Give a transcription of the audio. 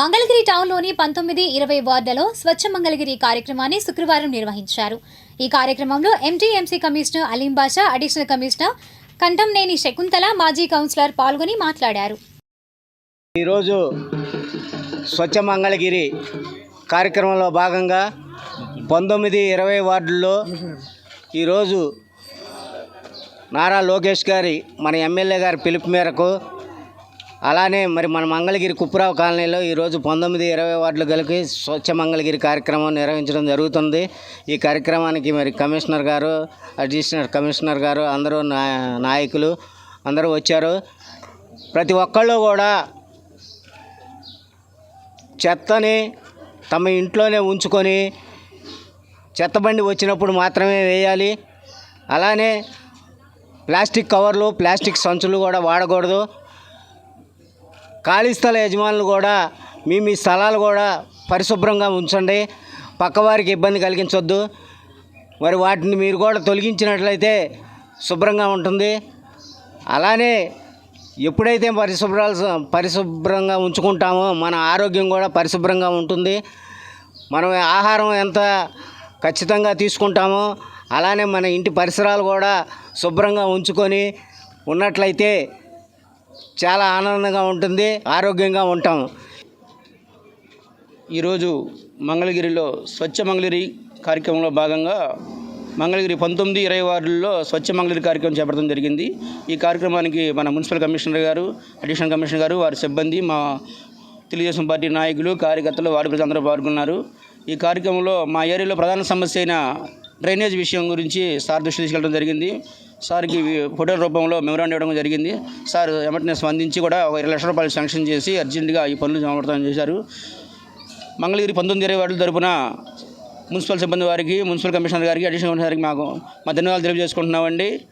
మంగళగిరి టౌన్లోని పంతొమ్మిది ఇరవై వార్డులలో స్వచ్ఛ మంగళగిరి కార్యక్రమాన్ని శుక్రవారం నిర్వహించారు. ఈ కార్యక్రమంలో MTMC commissioner Aleem Basha additional commissioner Kanthamneni Shakuntala మాజీ కౌన్సిలర్ పాల్గొని మాట్లాడారు. ఈరోజు స్వచ్ఛ మంగళగిరి కార్యక్రమంలో భాగంగా పంతొమ్మిది ఇరవై వార్డుల్లో ఈరోజు నారా లోకేష్ గారి మన ఎమ్మెల్యే గారి పిలుపు మేరకు అలానే మరి మన మంగళగిరి కుప్రావు కాలనీలో ఈరోజు పంతొమ్మిది ఇరవై వార్డులు కలిపి స్వచ్ఛ మంగళగిరి కార్యక్రమం నిర్వహించడం జరుగుతుంది. ఈ కార్యక్రమానికి మరి కమిషనర్ గారు అడిషనల్ కమిషనర్ గారు అందరూ నాయకులు అందరూ వచ్చారు. ప్రతి ఒక్కళ్ళు కూడా చెత్తని తమ ఇంట్లోనే ఉంచుకొని చెత్త బండి వచ్చినప్పుడు మాత్రమే వేయాలి. అలానే ప్లాస్టిక్ కవర్లు ప్లాస్టిక్ సంచులు కూడా వాడకూడదు. ఖాళీ స్థల యజమానులు కూడా మీ మీ స్థలాలు కూడా పరిశుభ్రంగా ఉంచండి. పక్కవారికి ఇబ్బంది కలిగించొద్దు. మరి వాటిని మీరు కూడా తొలగించినట్లయితే శుభ్రంగా ఉంటుంది. అలానే ఎప్పుడైతే పరిశుభ్రాలు పరిశుభ్రంగా ఉంచుకుంటామో మన ఆరోగ్యం కూడా పరిశుభ్రంగా ఉంటుంది. మనం ఆహారం ఎంత ఖచ్చితంగా తీసుకుంటామో అలానే మన ఇంటి పరిసరాలు కూడా శుభ్రంగా ఉంచుకొని ఉన్నట్లయితే చాలా ఆనందంగా ఉంటుంది ఆరోగ్యంగా ఉంటాం. ఈరోజు మంగళగిరిలో స్వచ్ఛ మంగళగిరి కార్యక్రమంలో భాగంగా మంగళగిరి పంతొమ్మిది ఇరవై వార్డుల్లో స్వచ్ఛ మంగళగిరి కార్యక్రమం చేపట్టడం జరిగింది. ఈ కార్యక్రమానికి మన మున్సిపల్ కమిషనర్ గారు అడిషనల్ కమిషనర్ గారు వారి సిబ్బంది మా తెలుగుదేశం పార్టీ నాయకులు కార్యకర్తలు వారి ప్రజలందరూ పాల్గొన్నారు. ఈ కార్యక్రమంలో మా ఏరియాలో ప్రధాన సమస్య అయిన డ్రైనేజ్ విషయం గురించి సార్ దృష్టి తీసుకెళ్ళడం జరిగింది. సార్కి ఫోటో రూపంలో మెమరాండం ఇవ్వడం జరిగింది. సార్ వెంటనే స్పందించి కూడా ఒక ఇరవై లక్షల రూపాయలు శాంక్షన్ చేసి అర్జెంటుగా ఈ పనులు సమర్థం చేశారు. మంగళగిరి పంతొమ్మిది ఇరవై వాటిల తరపున మున్సిపల్ సిబ్బంది వారికి మున్సిపల్ కమిషనర్ గారికి అడిషనల్ కమిషనర్ గారికి మాకు మా ధన్యవాదాలు తెలియజేసుకుంటున్నామండి.